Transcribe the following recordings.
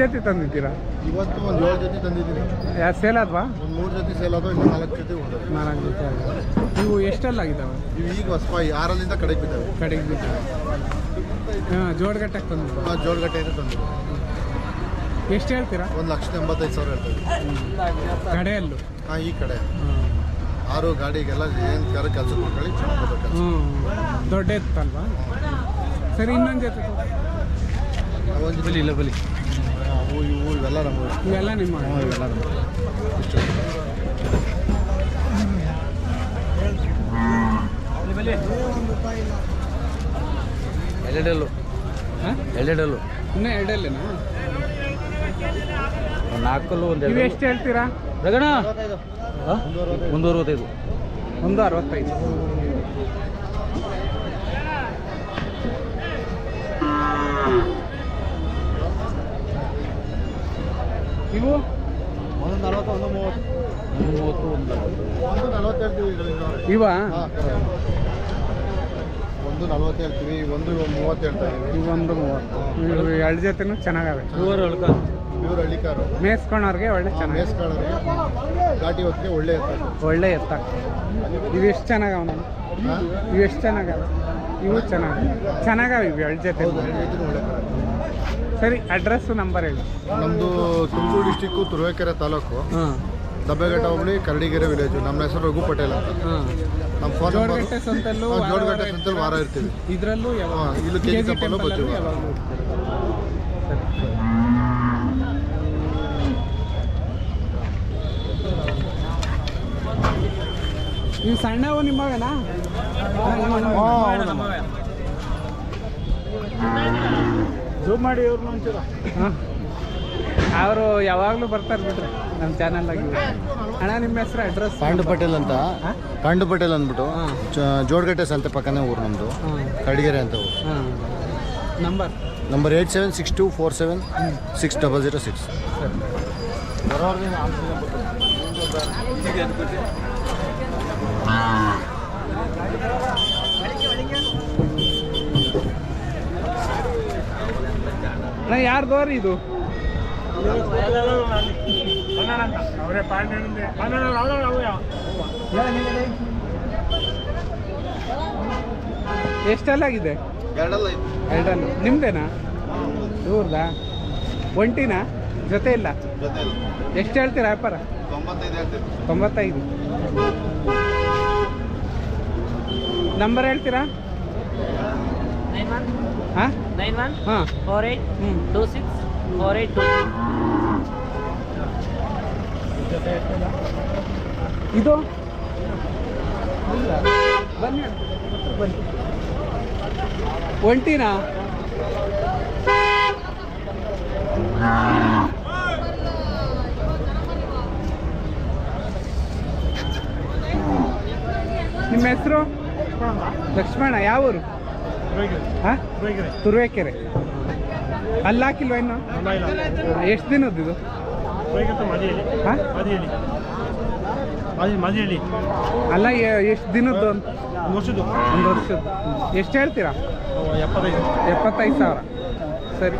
ಜೊತೆ ತಂದಿದ್ದೀರಾ? ಇವತ್ತು ಒಂದು ಏಳು ಜೊತೆ ತಂದಿದ್ದೀನಿ. ಯಾ ಸೇಲ್ ಆದ್ವಾ? ಒಂದು ಮೂರು ಜೊತೆ ಸೇಲ್ ಆದವು ಇನ್ನು ನಾಲ್ಕು ಜೊತೆ ಉಳಿದವು ನಾಲ್ಕು ಜೊತೆ ಆಗಿದೆ. ಇವು ಎಷ್ಟೆಲ್ಲಾಗಿದ್ದಾವೆ ಇವು ಈಗ ಹೊಸ ಆರಲ್ಲಿಂದ ಕಡೆಗೆ ಬಿದ್ದಾವೆ. ಕಡೆಗೆ ಬಿದ್ದಾವೆ. ಹಾಂ ಜೋಡ್ಗಟ್ಟಕ್ಕೆ ತಂದಿದ್ದು ಹಾಂ ಜೋಡಗಟ್ಟೆಯಿಂದ ತಂದಿದ್ದು ಎಷ್ಟು ಹೇಳ್ತೀರಾ? ಒಂದು ಲಕ್ಷದ ಎಂಬತ್ತೈದು ಸಾವಿರ ಹೇಳ್ತೀವಿ ಕಡೆಯಲ್ಲೂ? ಹಾಂ ಈ ಕಡೆ. ಆರು ಗಾಡಿಗೆಲ್ಲ ಏನು ಕರ ಕೆಲಸ ಮಾಡ್ಕೊಳ್ಳಿ ಹ್ಞೂ ದೊಡ್ಡ ಎತ್ತಲ್ವಾ? ಸರಿ ಇನ್ನೊಂದು ಜೊತೆ. ಒಂದು ಬಲಿ ಇಲ್ಲ ಬಲಿ ಹೂ ಇವು ಇವೆಲ್ಲ ನಮ್ಮ ಇವೆಲ್ಲ ನಿಮ್ಮ ಇವೆಲ್ಲ ನಮ್ಮ ಎರಡೆರಡು ಹಾಂ? ಎರಡೆರಡು ಇನ್ನೂ ಎರಡಲ್ಲೇನಾ ನಾಲ್ಕಲ್ಲು ಒಂದು ಇವು ಎಷ್ಟು ಹೇಳ್ತೀರಾ? ರಗಣ. ಒಂದು ಅರವತ್ತೈದು. ಒಂದು ಅರವತ್ತೈದು. ಇವು ಒಂದು ನಲವತ್ತೊಂದು ಒಂದು ಮೂವತ್ತು. ಒಂದು ಮೂವತ್ತು ಒಂದು ಒಂದು ನಲ್ವತ್ತು ಹೇಳ್ತೀವಿ ಇವ? ಒಂದು ನಲ್ವತ್ತು ಹೇಳ್ತೀವಿ ಒಂದು ಮೂವತ್ತು ಹೇಳ್ತಾ ಇದೀವಿ. ಇವು ಒಂದು ಮೂವತ್ತು. ಇವು ಎರಡು ಜೊತೆನೂ ಚೆನ್ನಾಗವೆ. ಮೂವರು ಅಳ್ಕ. ಇವ್ರು ಹಳ್ಳಿಕಾರು ಒಳ್ಳೆ ಚೆನ್ನಾಗಿ. ಘಾಟಿ ಹೊತ್ತಿಗೆ ಒಳ್ಳೆ ಎತ್ತ ಇವು ಎಷ್ಟು ಚೆನ್ನಾಗವ ನಾನು ಇವು ಎಷ್ಟು ಚೆನ್ನಾಗವ? ಇವು ಚೆನ್ನಾಗಿ ಚೆನ್ನಾಗವೆ ಇವು ಎರಡು ಜೊತೆ ಒಳ್ಳೆ. ಸರಿ ಅಡ್ರೆಸ್ ನಂಬರ್ ಹೇಳಿ. ನಮ್ಮದು ತುಮಕೂರು ಡಿಸ್ಟಿಕ್ಕು ತುರುವೇಕೆರೆ ತಾಲೂಕು. ಹಾಂ. ದಬ್ಬೆಘಟ್ಟ ಹೋಬಳಿ ಕರಡಿಗೆರೆ ವಿಲೇಜು ನಮ್ಮ ಹೆಸರು ರಘು ಪಟೇಲ್ ಅಂತ. ಹಾಂ. ನಮ್ಮ ಫೋನ್ ನಂಬರ್ ಜೋಡಗಟ್ಟೆ ಸಂತಲ್ಲೂ ಜೋಡಗಟ್ಟೆ ಸಂತಲ್ಲಿ ವಾರ ಇರ್ತೀವಿ. ಇದರಲ್ಲೂ ಯಾವಾಗ ಹಾಂ ಇಲ್ಲಿ ಕೆ ಜಿ ಟೆಂಪಲ್ಲು ಬರ್ತೀವಿ. ಯಾವಾಗಲೂ ಸಣ್ಣವು ನಿಮ್ಮವೇನಾ ಜೂಮ್ ಮಾಡಿ ಇವ್ರನ್ನ ಒಂಚೂರು. ಅವರು ಯಾವಾಗಲೂ ಬರ್ತಾರೆ ಬಿಡ್ರಿ ನಮ್ಮ ಚಾನಲ್ಲಾಗಿ ಅಣ್ಣ ನಿಮ್ಮ ಹೆಸರು ಅಡ್ರೆಸ್ ಪಾಂಡು ಪಟೇಲ್ ಅಂತ. ಹಾಂ? ಪಾಂಡು ಪಟೇಲ್ ಅಂದ್ಬಿಟ್ಟು ಜೋಡ್ಗಟ್ಟೆ ಚ- ಜೋಡಗಟ್ಟೆ ಸಂತೆ ಪಕ್ಕನೇ ಊರು ನಮ್ಮದು ಕಡಿಗೆರೆ ಅಂತ ಊರು. ಹಾಂ. Number number eight seven six two four seven six double zero six ಅಣ್ಣ ಯಾರ್ದೋರಿ ಇದು? ಎಷ್ಟೆಲ್ಲಾಗಿದೆ ಎರಡಲ್ಲ ಎರಡಲ್ಲ. ನಿಮ್ದೇನಾ? ದೂರದಾ ಒಂಟಿನಾ? ಜೊತೆ ಇಲ್ಲ? ಎಷ್ಟು ಹೇಳ್ತೀರಾ ವ್ಯಾಪಾರ? ತೊಂಬತ್ತೈದು ನಂಬರ್ ಹೇಳ್ತೀರಾ? ಹಾಂ? Nine one? ಹಾಂ. ಫೋರ್ ಏಯ್ಟ್ ಹ್ಞೂ two six four eight two ಇದು? ಬನ್ನಿ ಬನ್ನಿ ಒಂಟಿನಾ? ನಿಮ್ಮ ಹೆಸರು? ಲಕ್ಷ್ಮಣ ಯಾವ ಊರು ಹಾಂ? ತುರುವೇಕೆರೆ. ಅಲ್ಲಿ ಹಾಕಿಲ್ವ ಇನ್ನು? ಎಷ್ಟು ದಿನದ್ದು ಇದು? ಅಲ್ಲ ಎಷ್ಟು ದಿನದ್ದು ಅಂತ? ವರ್ಷದ್ದು. ಒಂದು ವರ್ಷದ್ದು. ಎಷ್ಟು ಹೇಳ್ತೀರಾ? ಎಪ್ಪತ್ತೈದು. ಎಪ್ಪತ್ತೈದು ಸಾವಿರ. ಸರಿ.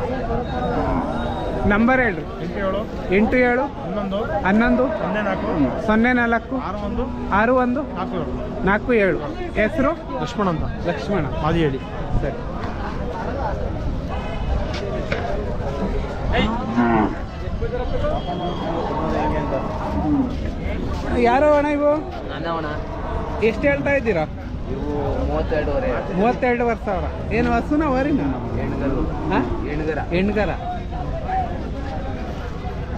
ನಂಬರ್ ಹೇಳ್ರಿ. ಎಂಟು ಏಳು. ಎಂಟು ಏಳು. ಹನ್ನೊಂದು. ಹನ್ನೊಂದು. ಸೊನ್ನೆ ನಾಲ್ಕು. ಸೊನ್ನೆ ನಾಲ್ಕು. ಆರು ಒಂದು. ಆರು ಒಂದು. ನಾಲ್ಕು ಏಳು. ನಾಲ್ಕು ಏಳು. ಹೆಸರು? ಲಕ್ಷ್ಮಣ ಅಂತ. ಲಕ್ಷ್ಮಣ. ಅದು ಹೇಳಿ ಸರಿ ಯಾರು ಅಣ್ಣ ಇವು? ಎಷ್ಟು ಹೇಳ್ತಾ ಇದ್ದೀರಾ? ಮೂವತ್ತೆರಡು ವರ್ಷ ಅವರ ಸಾವಿರ. ಏನು ಹಸುನ ವರಿನ ಹೆಣ್ಗರು. ಹಾಂ? ಹೆಣ್ಗರ. ಹೆಣ್ಗರ.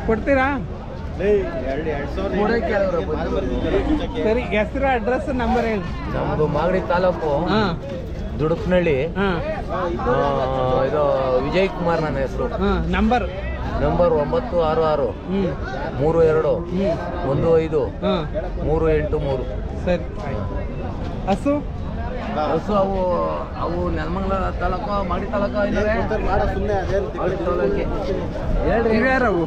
ಕೊಡ್ತೀರಾ? ಸರಿ ಹೆಸರು ಅಡ್ರೆಸ್ ನಂಬರ್ ಏನು ನಮ್ಮದು ಮಾಗಡಿ ತಾಲೂಕು ದುಡುಕ್ನಳ್ಳಿ. ಹಾಂ. ಆ, ಇದು ವಿಜಯ್ ಕುಮಾರ್ ನನ್ನ ಹೆಸರು. ಹಾಂ ನಂಬರ್ ನಂಬರ್ ಒಂಬತ್ತು ಆರು ಆರು. ಹ್ಞೂ ಮೂರು ಎರಡು. ಹ್ಞೂ ಒಂದು ಐದು. ಮೂರು ಎಂಟು ಮೂರು. ಸರಿ. ಆಯ್ತು ಹಸು? ಹಸು ಅವು ಅವು ನೆಲಮಂಗಲ ತಾಲೂಕು ಮಾಗಡಿ ತಾಲೂಕು ಹೇಳ್ರಿ ಇವ್ಯಾರವು?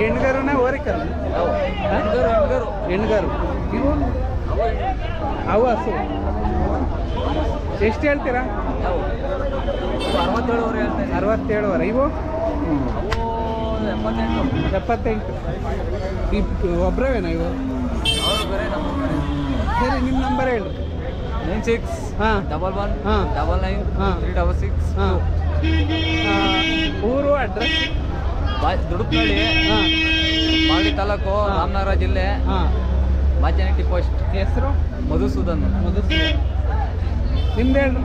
ಹೆಣ್ಗರುನ ಓರಿಕಲ್ಲ. ಹೆಣ್ಗರು. ಇವು? ಅವು ಹಸು. ಎಷ್ಟು ಹೇಳ್ತೀರಾ? ಅರವತ್ತೇಳುವರೆ. ಅರವತ್ತೇಳುವರೆ ಇವು? ಎಪ್ಪತ್ತೆಂಟು. ಈ ಒಬ್ಬರವೇನಾ ಇವು? ಸರಿ ನಿಮ್ಮ ನಂಬರ್ ಹೇಳಿ ನೈನ್ ಸಿಕ್ಸ್ ಹಾಂ. ಡಬಲ್ ಒನ್ ಹಾಂ. ಡಬಲ್ ನೈನ್ ಹಾಂ. ತ್ರೀ ಡಬಲ್ ಸಿಕ್ಸ್ ಹಾಂ. ಊರು ಅಡ್ರೆಸ್? ಬಾ ಮಾಡಿ ಹಾಂ. ಮಾಗಡಿ ತಾಲೂಕು. ರಾಮನಗರ ಜಿಲ್ಲೆ. ಹಾಂ. ಬಾಚನಟ್ಟಿ ಪೋಸ್ಟ್. ಹೆಸರು? ಮಧುಸೂದನ್. ಮಧುಸೂದನ್. ನಿಮ್ದೇನು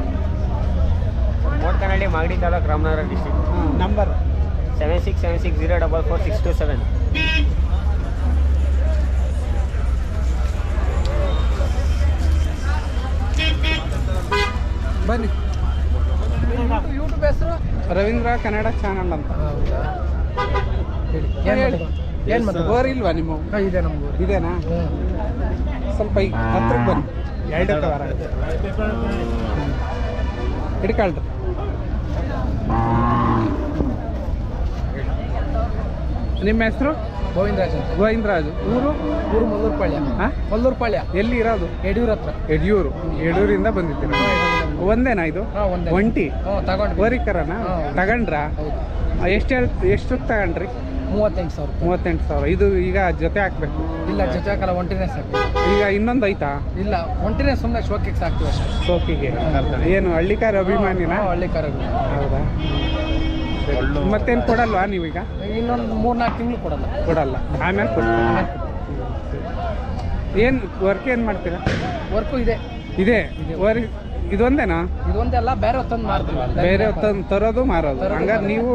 Modkanahalli Magadi taluk Ramanagara district number? Seven six seven six zero double four six two seven ಬನ್ನಿ. ಯೂಟ್ಯೂಬ್ ಹೆಸರು? ರವೀಂದ್ರ ಕನ್ನಡ ಚಾನಲ್ ಅಂತ. ಹೇಳಿ. ಏನು ಮತ್ತೆ? ಬೋರ್ ಇಲ್ವಾ ನಿಮ್ಮ ಇದೆ ನಮ್ಗೆ ಇದೇನಾ? ಸ್ವಲ್ಪ ಈಗ ಹತ್ರಕ್ಕೆ ಬನ್ನಿ. ಎರಡು ವಾರ ಹಿಡ್ಕೊಳ್ರಿ. ನಿಮ್ಮ ಹೆಸರು? ಗೋವಿಂದರಾಜ್ ಅಂತ. ಗೋವಿಂದರಾಜು. ಊರು? ಊರು ಮಲ್ಲೂರ್ಪಾಳ್ಯ ಹಾಂ? ಮಲ್ಲೂರ್ಪಾಳ್ಯ ಎಲ್ಲಿ ಇರೋದು? ಯಡಿಯೂರ್ ಹತ್ರ. ಯಡಿಯೂರು. ಯಡಿಯೂರಿಂದ ಬಂದಿದ್ದೀನಿ ಒಂದೇನಾ ಇದು? ಹಾಂ ಒಂದೇ. ಒಂಟಿ? ತಗೊಂಡು ಓರಿಕರನ ಹಾ. ತಗೊಂಡ್ರಾ? ಎಷ್ಟು ಹೇಳ್ ಎಷ್ಟು ತಗೊಂಡ್ರಿ? ಮೂವತ್ತೆಂಟು ಸಾವಿರ ರೂಪಾಯಿ. ಮೂವತ್ತೆಂಟು ಸಾವಿರ. ಇದು ಈಗ ಜೊತೆ ಹಾಕ್ಬೇಕು? ಇಲ್ಲ ಜೊತೆ ಹಾಕಲ್ಲ ಒಂಟಿನೇ ಸಾಕು ಈಗ ಇನ್ನೊಂದು ಐತಾ ಇಲ್ಲ ಒಂಟಿನೇ ಸುಮ್ಮನೆ ಶೋಕಿಗೆ ಸಾಕ್ತೀವಿ ಅಷ್ಟೇ. ಸೋಕಿಗೆ ಏನು ಹಳ್ಳಿಕಾರ ಅಭಿಮಾನಿನ? ಹಳ್ಳಿಕಾರ ಹಳ್ಳಿ ಹೌದಾ? ಮತ್ತೇನು ಕೊಡಲ್ವಾ ನೀವೀಗ? ಇನ್ನೊಂದು ಮೂರು ನಾಲ್ಕು ತಿಂಗಳು ಕೊಡಲ್ಲ. ಕೊಡಲ್ಲ. ಆಮೇಲೆ ಕೊಡಲ್ಲ ಏನು ವರ್ಕ್ ಏನು ಮಾಡ್ತೀರಾ? ವರ್ಕು ಇದೆ. ಇದೆ? ವರ್ ಇದೊಂದೇನಾ? ಇದೊಂದೆಲ್ಲ ಬೇರೆ ಹೊತ್ತೊಂದು ಮಾಡ್ತೀವಿ ಬೇರೆ ಹೊತ್ತೊಂದು ತರೋದು ಮಾರೋದು. ಹಂಗಾರೆ ನೀವು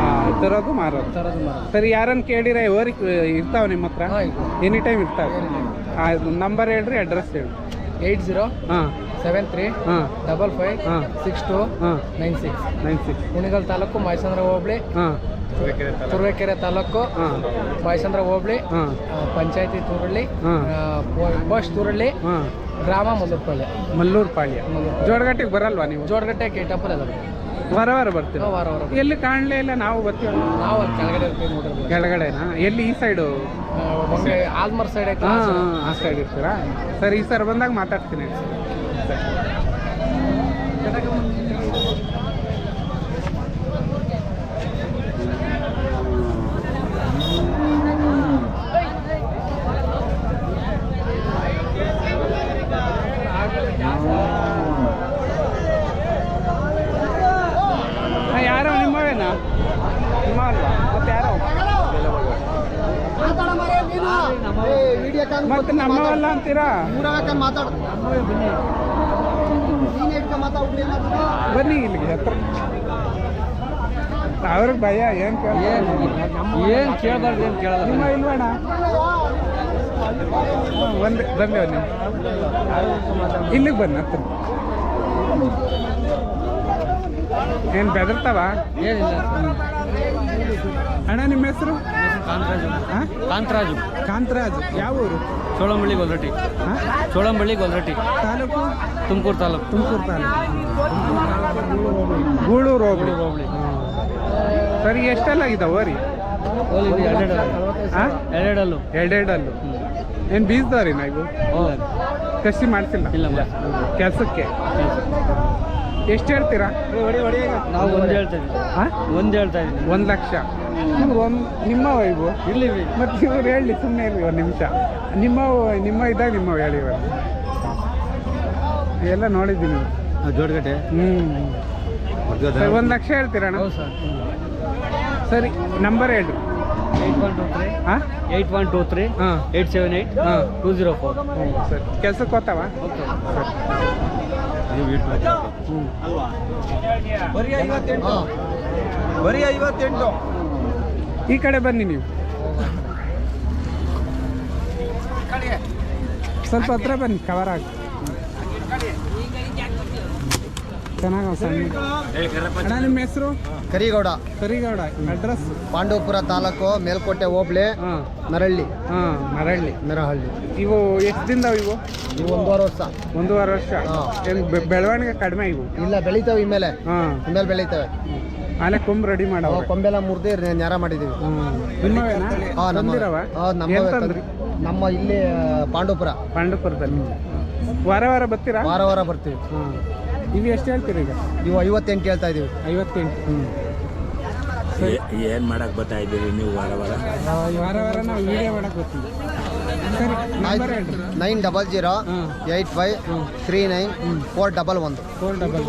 ಆ, ತರೋದು ಮಾರೋದು. ತರೋದು ಮಾಡೋದು ಸರಿ ಯಾರನ್ನ ಕೇಳಿರ ಓರಿ ಇರ್ತಾವ ನಿಮ್ಮ ಹತ್ರ? ಹಾಂ ಇದು ಎನಿ ಟೈಮ್ ಇರ್ತಾವೆ. ನಂಬರ್ ಹೇಳ್ರಿ ಅಡ್ರೆಸ್ ಹೇಳಿ ಏಯ್ಟ್ ಜೀರೋ ಹಾಂ. ಸೆವೆನ್ ತ್ರೀ ಹಾಂ. ಡಬಲ್ ಫೈವ್ ಹಾಂ. ಸಿಕ್ಸ್ ಟು ಹಾಂ. Nine six. Nine six. Kunigal taluk Maisandra hobli. ಹಾಂ. ತುರುವೇಕೆರೆ ತಾಲೂಕು. ಹಾಂ. ಮೈಸಂದ್ರ ಹೋಬಳಿ. ಪಂಚಾಯತಿ ತೂರಳ್ಳಿ. ಪೋಸ್ಟ್ ತೂರಳ್ಳಿ. ಹಾಂ. ಗ್ರಾಮ ಮಲ್ಲೂರ್ಪಾಳ್ಯ ಮಲ್ಲೂರು ಪಾಳ್ಯ. ಜೋಡಗಟ್ಟೆಗೆ ಬರಲ್ವಾ ನೀವು? ಜೋಡಗಟ್ಟೆ ಗೇಟಪ್ಪಲ್ಲಿ ಅದ ವಾರ ವಾರ ಬರ್ತೀವಿ ವಾರ ವಾರ ಎಲ್ಲಿ ಕಾಣಲೇ ಇಲ್ಲ ನಾವು ಬರ್ತೀವಿ ನಾವು ಅಲ್ಲಿ ಕೆಳಗಡೆ ಇರ್ತೀವಿ ನೋಡ್ರಿ ಕೆಳಗಡೆನಾ? ಎಲ್ಲಿ ಈ ಸೈಡು? ಆಲ್ಮರ್ ಸೈಡ್ ಹಾಂ ಆ ಸೈಡ್ ಇರ್ತೀರಾ? ಸರಿ ಈ ಸರ್ ಬಂದಾಗ ಮಾತಾಡ್ತೀನಿ. ಹಾ, ಯಾರೋ ನಿಮ್ಮವೇನಾ ನಿಮ್ಮ ಅಲ್ವಾ ಮತ್ತೆ ಯಾರೋ ಮತ್ತೆ ನಮ್ಮವಲ್ಲ ಅಂತೀರಾ? ಬನ್ನಿ ಇಲ್ಲಿಗೆ ಹತ್ರ. ಅವ್ರಿಗೆ ಭಯ ಏನ್ ಏನು? ಕೇಳಬಾರ್ದು ಏನು ಕೇಳಲ್ಲ ನಿಮ್ಮ ಇಲ್ವಣ ಒಂದು ಬನ್ನಿ ಬನ್ನಿ. ಇಲ್ಲಿಗೆ ಬನ್ನಿ ಹತ್ರ. ಏನು ಬೆದರ್ತಾವ? ಏನಿಲ್ಲ ಅಣ್ಣ ನಿಮ್ಮ ಹೆಸರು? ಕಾಂತರಾಜು. ಹಾಂ ಕಾಂತರಾಜು. ಕಾಂತರಾಜ್. ಯಾವ ಊರು? ಚೋಳಂಬಳ್ಳಿ ಗೊಲ್ರಟ್ಟಿ ಹಾಂ ಚೋಳಂಬಳ್ಳಿ ಗೊಲ್ರಟ್ಟಿ ತಾಲೂಕು? ತುಮಕೂರು ತಾಲೂಕು. ತುಮಕೂರು ತಾಲೂಕು. ಗೂಳೂರು ಹೋಬಳಿ. ಹೋಬಳಿ. ಸರಿ ಎಷ್ಟೆಲ್ಲ ಆಗಿದ್ದಾವೆ ಓರಿ? ಹಾಂ ಎರಡೆರಡಲ್ಲು. ಎರಡೆರಡಲ್ಲು. ಏನು ಬೀಸ್ದವ್ರಿ ನಾವು ಕಸಿ ಮಾಡ್ತಿಲ್ಲ ಇಲ್ಲ. ಕೆಲಸಕ್ಕೆ. ಎಷ್ಟು ಹೇಳ್ತೀರಾ? ನಾವು ಒಂದು ಹೇಳ್ತಾ ಇದ್ದೀವಿ. ಹಾಂ? ಒಂದು ಹೇಳ್ತಾ ಇದ್ದೀವಿ. ಒಂದು ಲಕ್ಷ. ಒಂದು ನಿಮ್ಮ ವೈಬು. ಇಲ್ಲಿ ಮತ್ತು ಇವ್ರು ಹೇಳಿ ಸುಮ್ಮನೆ ಇರಿ ಒಂದು ನಿಮಿಷ. ನಿಮ್ಮ ನಿಮ್ಮ ಇದ್ದಾಗ ನಿಮ್ಮ ಹೇಳಿ ಎಲ್ಲ ನೋಡಿದ್ದೀನಿ ಜೋಡ್ಗಟ್ಟೆ? ಹ್ಞೂ ಸರಿ ಒಂದು ಲಕ್ಷ ಹೇಳ್ತೀರಾ ಹೌದು ಸರ್. ಸರಿ ನಂಬರ್ ಹೇಳ್ರಿ ಏಯ್ಟ್ ಒನ್ ಟೂ ತ್ರೀ. ಹಾಂ? Eight one two three. ಹಾಂ. ಏಯ್ಟ್ ಸೆವೆನ್ ಏಯ್ಟ್ ಹಾಂ. Two zero four. ಸರಿ. ಕೆಲ್ಸಕ್ಕೆ ಹೋಗ್ತಾವ? ಹ್ಞೂ ಬರೀ ಐವತ್ತೆಂಟು. ಈ ಕಡೆ ಬನ್ನಿ ನೀವು. ಸ್ವಲ್ಪ ಹತ್ರ ಬನ್ನಿ ಕವರ್ ಆಗಿ. ಚೆನ್ನಾಗ ಸಣ್ಣ ನಿಮ್ಮ ಹೆಸರು? ಕರಿಗೌಡ. ಕರಿಗೌಡ. ಅಡ್ರೆಸ್? ಪಾಂಡವಪುರ ತಾಲೂಕು ಮೇಲ್ಕೋಟೆ ಹೋಬಳಿ ಹಾಂ. ನರಳ್ಳಿ ಹಾಂ ಮರಳ್ಳಿ. ಮೆರಹಳ್ಳಿ. ಇವು ಎಷ್ಟು ದಿನ ಇವು? ಇವು ಒಂದೂವರೆ ವರ್ಷ. ಒಂದೂವರೆ ವರ್ಷ? ಹಾ. ಏನು ಬೆ- ಬೆಳವಣಿಗೆ ಕಡಿಮೆ ಇವು? ಇಲ್ಲ ಬೆಳಿತಾವೆ ಇಮೇಲೆ ಹಾಂ. ಇಮೇಲೆ ಬೆಳಿತಾವೆ. ಆಮೇಲೆ ಕೊಂಬ್ ರೆಡಿ ಮಾಡವ ನಾವು ಕೊಂಬೆಲ್ಲ ಮುರಿದು ನ್ಯಾರ ಮಾಡಿದ್ದೀವಿ ನಿಮ್ಮವೇನಾ? ಹಾ, ನಮ್ಮ- ತಂದಿರವ? ಹಾ, ನಮ್ಮವೇ ಏನ್ ತಂದ್ರಿ. ತಂದ್ರಿ. ನಮ್ಮ ಇಲ್ಲಿ ಪಾಂಡವಪುರ. ಪಾಂಡವಪುರದಲ್ಲಿ. ವಾರ ವಾರ ಬರ್ತೀರಾ? ವಾರ ವಾರ ಬರ್ತೀವಿ. ಹಾಂ. ಇವು ಎಷ್ಟು ಹೇಳ್ತೀರಿ ಈಗ? ನೀವು ಐವತ್ತೆಂಟು ಹೇಳ್ತಾ ಇದ್ದೀವಿ. ಐವತ್ತೆಂಟು. ಹ್ಞೂ ಏನು ಮಾಡಕ್ ಬರ್ತಾ ಇದ್ದೀರಿ ನೀವು ವಾರ ವಾರ? ವಾರ ವಾರ ನಾವು ವಿಡಿಯೋ ಮಾಡಕ್ಕೆ ಬರ್ತೀವಿ. ಸರಿ ನಂಬರ್ ಹೇಳ್ರಿ. Nine double zero eight five three nine four double ಒಂದು. ಫೋರ್ ಡಬಲ್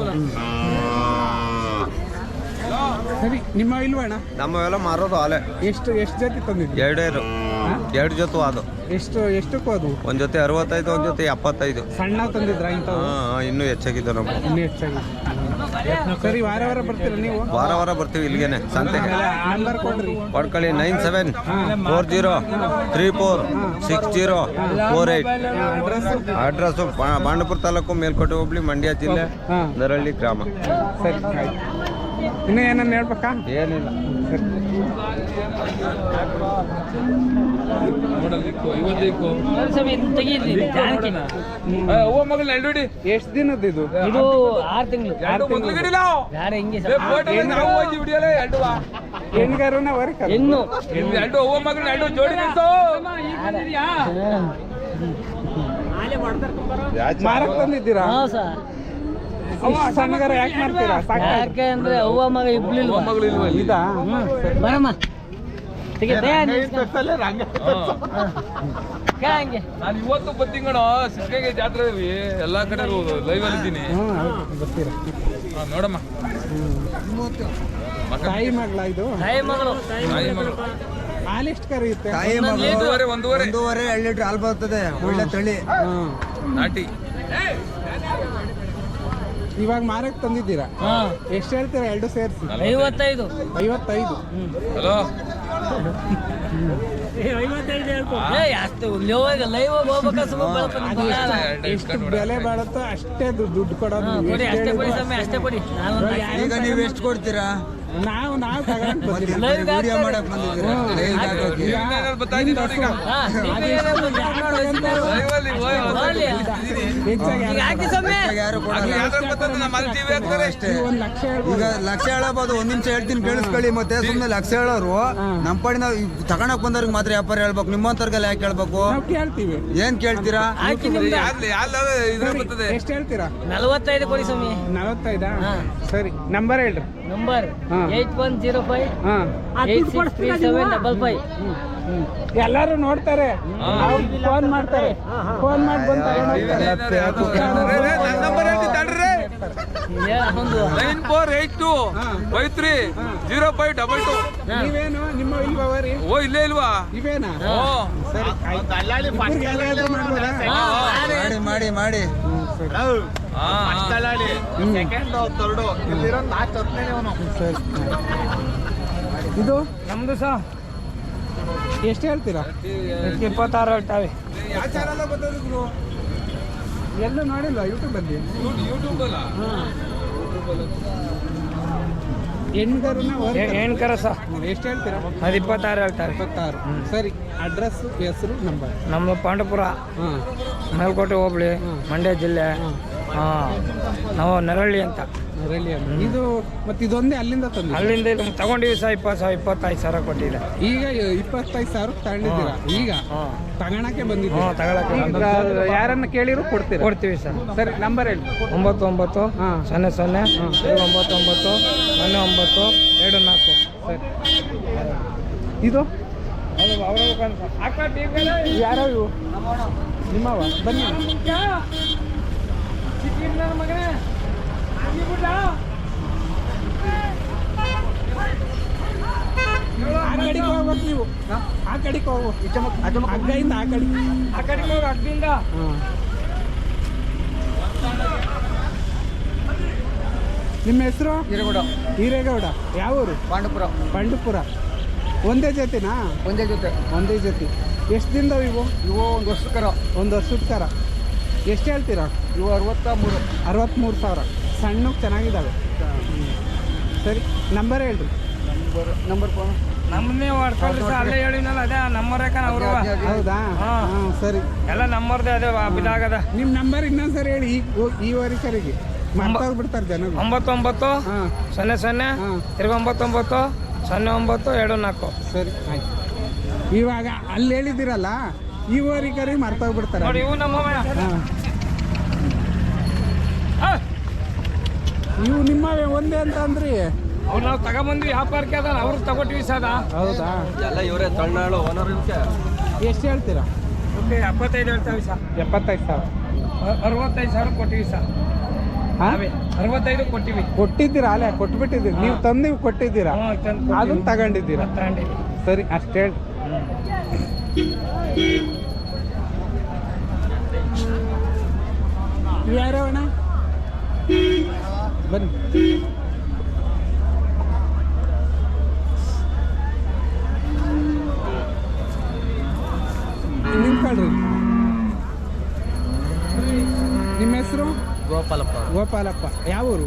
ಸರಿ ನಿಮ್ಮ ಇಲ್ವಣ್ಣ ನಮ್ಮವೆಲ್ಲ ಮಾರೋದು ಆಲೆ ಎಷ್ಟು ಎಷ್ಟು ಜೊತೆ ತಂದಿದ್ದೀವಿ ಎರಡೇ ಎರಡು ಜೊತೆ ಅದು. ಎಷ್ಟು ಎಷ್ಟಕ್ಕೂ ಅದು? ಒಂದು ಜೊತೆ ಅರವತ್ತೈದು ಒಂದು ಜೊತೆ ಎಪ್ಪತ್ತೈದು. ಸಣ್ಣ ತಂದಿದ್ರ ಹಾಂ ಇನ್ನೂ ಹೆಚ್ಚಾಗಿದ್ದು ನಮ್ಮ ಇನ್ನೂ ಹೆಚ್ಚಾಗಿ. ಸರಿ ವಾರ ವಾರ ಬರ್ತೀರಾ ನೀವು? ವಾರ ವಾರ ಬರ್ತೀವಿ ಇಲ್ಲಿಗೆನೆ ಸಂತೆಗೆ ನಂಬರ್ ಕೊಡ್ರಿ. Nine seven four zero three four six zero four eight address address? Bandapura taluk Melkote hobli Mandya ಜಿಲ್ಲೆ ನರಳ್ಳಿ ಗ್ರಾಮ. ಸರಿ ಇನ್ನೂ ಏನನ್ನ ಹೇಳ್ಬೇಕಾ? ಏನಿಲ್ಲ. ಸರಿ. ಎಷ್ಟು ದಿನದ್ದು ಇದು ಇದು ಆರು ತಿಂಗಳು ಯಾರ ಹಿಂಗೆ ಹೆಣ್ಗಾರನ ವರ್ಕ್ ಹೆಣ್ಣು ಮಾರಕ್ ತಂದಿದ್ದೀರಾ ಹಾ ಸರ್. ಸಣ್ಣಗಾರ ಯಾಕೆ ಮಾಡ್ತೀರಾ? ಯಾಕೆ ಅಂದ್ರೆ ಅವ್ವ ಮಗ ಇಬ್ಲಿಲ್ವಾ ಇದಾ? ಬರಮ್ಮ. ನಾನು ಇವತ್ತು ಬತ್ತಿಂಗಣ ಸಿಕ್ಕಾಗೆ ಜಾತ್ರೆ ಎಲ್ಲಾ ಕಡೆ ಲೈವ್ ಅಲ್ಲಿ ಇದ್ದೀನಿ. ನೋಡಮ್ಮ. ತಾಯಿ ಮಗಳ ಇದು? ತಾಯಿ ಮಗಳು. ತಾಯಿ ಮಗಳು. ಹಾಲು ಎಷ್ಟು ಕರೆಯುತ್ತೆ ಒಂದೂವರೆ ಒಂದೂವರೆ. ಒಂದೂವರೆ ಎರಡು ಲೀಟರ್ ಹಾಲು ಬರ್ತದೆ. ಒಳ್ಳೆ ತಳಿ. ನಾಟಿ. ಇವಾಗ ಮಾರಕ್ ತಂದಿದ್ದೀರಾ? ಹಾ. ಎಷ್ಟು ಹೇಳ್ತೀರಾ? ಎರಡು ಸೇರಿಸಿ. ಐವತ್ತೈದು. ಐವತ್ತೈದು. ಹಲೋ. ಎಷ್ಟು- ಬೆಲೆ ಬಾಳುತ್ತೋ ಅಷ್ಟೇ ದುಡ್ಡು ಕೊಡೋದು. ನೀವು ಎಷ್ಟು ಕೊಡ್ತೀರಾ? ನಾವು ನಾವು ತಗೊಂಡ್. ಈಗ. ಈಗ. ಒಂದು ಈಗ ಲಕ್ಷ ಹೇಳ್ಬೋದು. ಈಗ ಲಕ್ಷ ಹೇಳಬಹುದು ಒಂದ್ ನಿಮಿಷ ಹೇಳ್ತೀನಿ ಕೇಳಿಸ್ಕೊಳ್ಳಿ ಮತ್ತೆ ಸುಮ್ಮನೆ ಲಕ್ಷ ಹೇಳೋರು. ನಮ್ಮ ಪಡಿನ ನಾವು ತಗೊಳಕ್ ಬಂದವ್ರಿಗೆ ಮಾತ್ರ ವ್ಯಾಪಾರ ಹೇಳ್ಬೇಕು ನಿಮ್ಮಂತವ್ರಿಗೆಲ್ಲ ಯಾಕೆ ಹೇಳ್ಬೇಕು? ನಾವು ಕೇಳ್ತೀವಿ. ಏನ್ ಕೇಳ್ತೀರಾ? ಎಷ್ಟು ಹೇಳ್ತೀರಾ? ನಲವತ್ತೈದು ಕೊಡಿ ಸ್ವಾಮಿ. ನಲವತ್ತೈದಾ. ಸರಿ ನಂಬರ್ ಹೇಳ್ರಿ. Number. Eight one zero five eight six three seven double five. ಎಲ್ಲಾರು ನೋಡ್ತಾರೆ. ಫೋನ್ ಮಾಡ್ತಾರೆ. ಫೋನ್ ಮಾಡಿ ಬಂದು nine four eight two five three zero five double two. ನೀವೇನು? ನಿಮ್ಮ ರೀ ಓ ಇಲ್ಲೇ ಇಲ್ವಾ? ಇವೇನಾ ಓ. ಸರಿ ಮಾಡಿ? ಮಾಡಿ ಮಾಡಿ ಸರಿ. ಇದು? ನಮ್ದು ಸಹ ಎಷ್ಟು ಹೇಳ್ತೀರಾ? ಇಪ್ಪತ್ತಾರು ಹೇಳ್ತಾವೆ. ಯಾವ ಚಾನಲ್ ಎಲ್ಲ ನೋಡಿಲ್ಲ ಯೂಟ್ಯೂಬಲ್ಲಿ ಯೂಟ್ಯೂಬ್ ಅಲ್ಲ? ಹೆಣ್ಗರನ್ನ ಏನ್ಕರ ಸಹ ಎಷ್ಟು ಹೇಳ್ತೀರಾ? ಅದು ಇಪ್ಪತ್ತಾರು ಹೇಳ್ತಾರೆ. ಇಪ್ಪತ್ತಾರು. ಸರಿ ಅಡ್ರೆಸ್ ಹೆಸರು ನಂಬರ್ ನಮ್ಮ ಪಾಂಡಪುರ ಮೇಲ್ಕೋಟೆ ಹೋಬಳಿ ಮಂಡ್ಯ ಜಿಲ್ಲೆ. ಹಾಂ ನಾವು ನರಳ್ಳಿ ಅಂತ. ನರಳ್ಳಿ ಇದು ಮತ್ತೆ ಇದೊಂದೇ ಅಲ್ಲಿಂದ ತಂದು ಅಲ್ಲಿಂದ ಇಲ್ಲಿ ತಗೊಂಡಿವಿ ಸಹ ಇಪ್ಪತ್ತು ಸಾವಿರ ಇಪ್ಪತ್ತೈದು ಸಾವಿರ ಕೊಟ್ಟಿದೆ. ಈಗ ಇಪ್ಪತ್ತೈದು ಸಾವಿರ ತಗೊಂಡಿದ್ದೀರಾ? ಈಗ? ಹಾಂ. ತಗೊಳಕ್ಕೆ ಹ್ಞೂ ಬಂದಿದ್ದೀರಾ ತಗೊಳಕ್ಕೆ ಈಗ ಯಾರನ್ನ ಕೇಳಿದ್ರು ಕೊಡ್ತೀರಾ? ಕೊಡ್ತೀವಿ ಸರ್. ಸರಿ ನಂಬರ್ ಹೇಳಿ. ಒಂಬತ್ತು ಒಂಬತ್ತು ಹಾಂ. ಸೊನ್ನೆ ಸೊನ್ನೆ ಏಳು ಒಂಬತ್ತು ಒಂಬತ್ತು ಸೊನ್ನೆ ಒಂಬತ್ತು ಎರಡು ನಾಲ್ಕು. ಸರಿ. ಇದು? ಯಾರೋ ಇವು ನಿಮ್ಮವ ಬನ್ನಿ. ಕಡೆಗೆ ಹೋಗ್ಬೇಕು ನೀವು. ಆ? ಕಡೆಗೆ ಹೋಗ್ಬೇಕು ಹಗ್ಗದಿಂದ ಆ ಕಡೆ. ಆ ಕಡೆಗೆ ಹೋಗಿ ಅಡ್ಡಿಂದ ಹಾಂ ನಿಮ್ಮ ಹೆಸರು? ಹಿರೇಗೌಡ. ಹಿರೇಗೌಡ. ಯಾವೂರು ಪಾಂಡಪುರ. ಬಂಡುಪುರ ಒಂದೇ ಜೊತೆನಾ? ಒಂದೇ ಜೊತೆ. ಒಂದೇ ಜೊತೆ. ಎಷ್ಟು ದಿನದವು ಇವು? ಇವು ಒಂದು ವರ್ಷಕ್ಕರ ಒಂದು ವರ್ಷಕ್ಕರ ಕರ. ಎಷ್ಟು ಹೇಳ್ತೀರಾ? ಇವು ಅರವತ್ತ ಮೂರು ಅರವತ್ತ್ಮೂರು ಸಾವಿರ. ಸಣ್ಣಕ್ಕೆ ಚೆನ್ನಾಗಿದ್ದಾವೆ. ಸರಿ ನಂಬರ್ ಹೇಳ್ರಿ. ನಂಬರ್ ನಂಬರ್ ಫೋನ್ ನಮ್ಮನ್ನೇ ಮಾಡ್ಕೊಳ್ಳಿ ಸರ್ ಅಲ್ಲೇ ಹೇಳಿನಲ್ಲ ಅದೇ ನಂಬರ್ ಅವರು? ಹೌದಾ ಹಾಂ. ಸರಿ. ಎಲ್ಲ ನಂಬರ್ದೇ ಅದೇ ನಿಮ್ಮ ನಂಬರ್ ಇನ್ನೊಂದ್ಸರಿ ಹೇಳಿ. ಈ ಈ ವರಿಕರಿಗೆ ಮರ್ತೋಗ್ಬಿಡ್ತಾರೆ ಬಿಡ್ತಾರೆ ಒಂಬತ್ತೊಂಬತ್ತು ಸೊನ್ನೆ ಸೊನ್ನೆ ಹಾಂ. ತಿರ್ಗಿ ಒಂಬತ್ತು ಒಂಬತ್ತು ಸೊನ್ನೆ ಒಂಬತ್ತು ಎರಡು ನಾಲ್ಕು. ಸರಿ ಆಯ್ತು. ಇವಾಗ ಅಲ್ಲಿ ಹೇಳಿದ್ದೀರಲ್ಲ ಈ ಊರಿಗರಿ ಮರ್ತೋಗ್ಬಿಡ್ತಾರೆ ನೋಡಿ ಇವು ನಮ್ಮ ಒಂದೇ ಅಂತ ಅಂದ್ರಿ? ಅವ್ರು ನಾವು ತಗೊಂಬಂದ್ವಿ ವ್ಯಾಪಾರಕ್ಕೆ ಅದ ಅವ್ರಿಗೆ ತಗೊಟ್ಟಿವಿ ಸದ. ಹೌದಾ? ಎಲ್ಲ ಇವರೇ ತಣ್ಣಾಳು ಓನರ್ ಎಷ್ಟು ಹೇಳ್ತೀರಾ? ಓಕೆ ಎಪ್ಪತ್ತೈದು ಹೇಳ್ತಾವೆ ಸರ್. ಎಪ್ಪತ್ತೈದು ಸಾವಿರ. ಅರವತ್ತೈದು ಸಾವಿರ ಕೊಟ್ಟಿವಿ ಸರ್. ಅರವತ್ತೈದು ಕೊಟ್ಟಿವಿ. ಕೊಟ್ಟಿದ್ದೀರಾ ಅಲ್ಲೇ? ಕೊಟ್ಬಿಟ್ಟಿದ್ದೀರಿ. ನೀವು ತಂದು ಕೊಟ್ಟಿದ್ದೀರಾ? ಅದನ್ನ ತಗೊಂಡಿದ್ದೀರಾ? ಸರಿ ಅಷ್ಟೇ ಹೇಳಿ ಯಾರವಣ ಬನ್ನಿ. ನಿಂತ್ಕೊಳ್ರಿ ನಿಮ್ಮ ಹೆಸರು? ಗೋಪಾಲಪ್ಪ ಗೋಪಾಲಪ್ಪ. ಯಾವ ಊರು?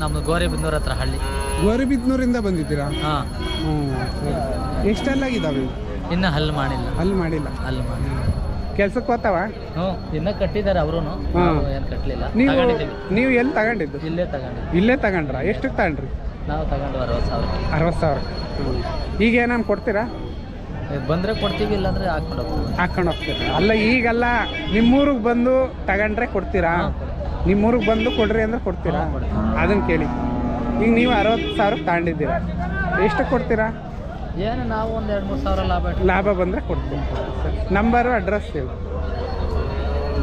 ನಮ್ದು ಗೋರೆಬಿಂದೂರ್ ಹತ್ರ ಹಳ್ಳಿ. ಗೋರಿಬಿದ್ನೂರಿಂದ ಬಂದಿದ್ದೀರಾ? ಹಾ. ಹ್ಞೂ ಎಷ್ಟೆಲ್ಲಾಗಿದ್ದಾವೆ? ಇನ್ನು ಹಲ್ಲು ಮಾಡಿಲ್ಲ. ಅಲ್ಲಿ ಮಾಡಿಲ್ಲ. ಹಲ್ ಮಾಡಿ ಕೆಲ್ಸಕ್ಕೆ ಹೋಗ್ತಾವ? ಹ್ಞೂ ಇನ್ನ ಕಟ್ಟಿದ್ದಾರೆ ಅವರು ಹಾಂ. ಏನು ಕಟ್ಟಲಿಲ್ಲ ನೀವು ತಗೊಂಡಿದ್ದೀವಿ. ನೀವು ಎಲ್ಲಿ ತಗೊಂಡಿದ್ದು? ಇಲ್ಲೇ ತಗೊಂಡಿದ್ವಿ ಇಲ್ಲೇ ತಗೊಂಡ್ರ? ಎಷ್ಟಕ್ಕೆ ತಗೊಂಡ್ರಿ? ನಾವು ತಗೊಂಡು ಅರವತ್ತು ಸಾವಿರ. ಅರವತ್ತು ಸಾವಿರ. ಈಗ ಏನಾನು ಕೊಡ್ತೀರಾ? ಬಂದರೆ ಕೊಡ್ತೀವಿ ಇಲ್ಲಾಂದ್ರೆ ಹಾಕ್ಕೊಂಡು ಹೋಗ್ತೀವಿ. ಹಾಕೊಂಡು ಹೋಗ್ತೀರಾ? ಅಲ್ಲ ಈಗಲ್ಲ ನಿಮ್ಮೂರಿಗೆ ಬಂದು ತಗೊಂಡ್ರೆ ಕೊಡ್ತೀರಾ? ನಿಮ್ಮೂರಿಗೆ ಬಂದು ಕೊಡ್ರಿ ಅಂದ್ರೆ ಕೊಡ್ತೀರಾ? ಕೊಡ್ತೀವಿ. ಅದನ್ನ ಕೇಳಿ. ಈಗ ನೀವು ಅರವತ್ತು ಸಾವಿರ ತಗೊಂಡಿದ್ದೀರಾ. ಎಷ್ಟು ಕೊಡ್ತೀರಾ? ಏನು ನಾವು ಒಂದು ಎರಡು ಮೂರು ಸಾವಿರ ಲಾಭ ಬಂದ್ರೆ ಲಾಭ ಬಂದರೆ ಕೊಡ್ತೀವಿ. ನಂಬರು ಅಡ್ರೆಸ್ ಹೇಳಿ.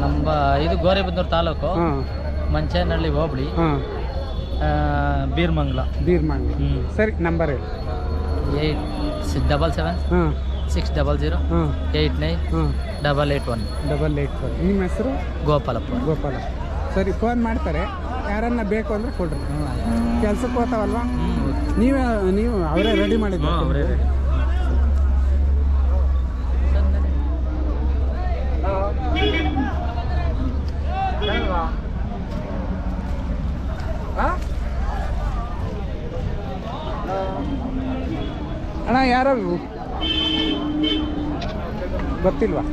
ನಮ್ಮ ಇದು ಗೋರೆಬಂದೂರ್ ತಾಲೂಕು ಹಾಂ. ಮಂಚೇನಹಳ್ಳಿ ಹೋಬಳಿ. ಹಾಂ. ಬೀರ್ಮಂಗ್ಲ. ಬೀರ್ಮಾಂಗ್ ಹ್ಞೂ ಸರಿ ನಂಬರ್ ಹೇಳಿ. ಏಯ್ಟ್ ಸಿಕ್ಸ್ ಡಬಲ್ ಸೆವೆನ್ ಹಾಂ. ಸಿಕ್ಸ್ ಡಬಲ್ ಜೀರೋ ಹಾಂ. ಏಯ್ಟ್ ನೈನ್ ಹಾಂ. Double eight one. Double eight four ನಿಮ್ಮ ಹೆಸರು? ಗೋಪಾಲಪ್ಪ. ಗೋಪಾಲ ಸರಿ ಫೋನ್ ಮಾಡ್ತಾರೆ. ಯಾರನ್ನ ಬೇಕು ಅಂದರೆ ಕೊಡ್ರಿ. ಕೆಲ್ಸಕ್ಕೆ ಹೋಗ್ತಾವಲ್ವಾ? ನೀವೇ ನೀವು ಅವರೇ ರೆಡಿ ಮಾಡಿದ್ದು? ಅಣ್ಣ ಯಾರು? ಗೊತ್ತಿಲ್ವಾ?